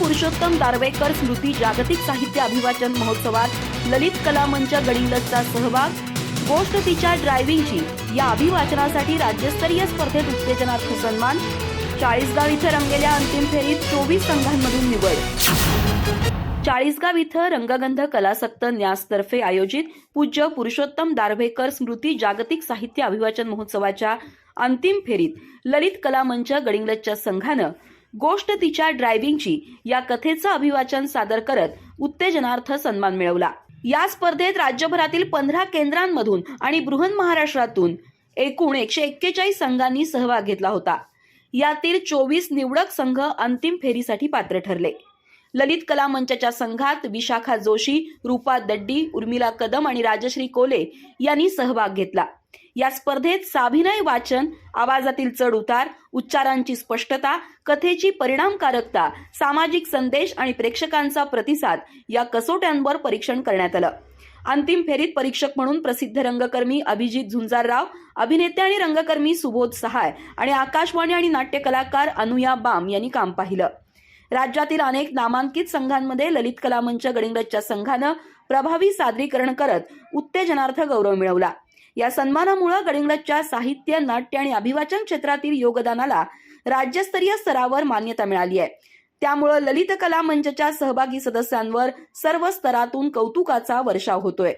पुरुषोत्तम दारवेकर स्मृती जागतिक साहित्य अभिवाचन महोत्सवात ललित कला मंच गडिंग्लजचा सहभाग. गोष्ट तिच्या ड्रायव्हिंगची. या अभिवाचनासाठी राज्यस्तरीय स्पर्धेत उत्तेजनार्थ सन्मान. चाळीसगाव इथं रंगलेल्या अंतिम फेरीत चोवीस संघांमधून निवड. चाळीसगाव इथं रंगगंध कलासक्त न्यासतर्फे आयोजित पूज्य पुरुषोत्तम दारव्हेकर स्मृती जागतिक साहित्य अभिवाचन महोत्सवाच्या अंतिम फेरीत ललित कला मंच गडिंग्लजच्या संघानं गोष्ट तिच्या ड्रायव्हिंगची या कथेचं अभिवाचन सादर करत उत्तेजनार्थ सन्मान मिळवला. या स्पर्धेत राज्यभरातील पंधरा केंद्रांमधून आणि बृहन महाराष्ट्रातून एकूण एकशे एक्केचाळीस संघांनी सहभाग घेतला होता. यातील चोवीस निवडक संघ अंतिम फेरीसाठी पात्र ठरले. ललित कला मंचाच्या संघात विशाखा जोशी रूपा दड्डी उर्मिला कदम आणि राजश्री कोले यांनी सहभाग घेतला. या स्पर्धेत साभिनय वाचन आवाजातील चढ उतार उच्चारांची स्पष्टता कथेची परिणामकारकता सामाजिक संदेश आणि प्रेक्षकांचा प्रतिसाद या कसोट्यांवर परीक्षण करण्यात आलं. अंतिम फेरीत परीक्षक म्हणून प्रसिद्ध रंगकर्मी अभिजित झुंजारराव अभिनेते आणि रंगकर्मी सुबोध सहाय आणि आकाशवाणी आणि नाट्य कलाकार अनुया बाम यांनी काम पाहिलं. राज्यातील अनेक नामांकित संघांमध्ये ललित कला मंच संघानं प्रभावी सादरीकरण करत उत्तेजनार्थ गौरव मिळवला. या सन्मानामुळे गडिंग्लजच्या साहित्य नाट्य आणि अभिवाचन क्षेत्रातील योगदानाला राज्यस्तरीय स्तरावर मान्यता मिळाली आहे. त्यामुळे ललित कला मंचच्या सहभागी सदस्यांवर सर्व स्तरातून कौतुकाचा वर्षाव होतोय.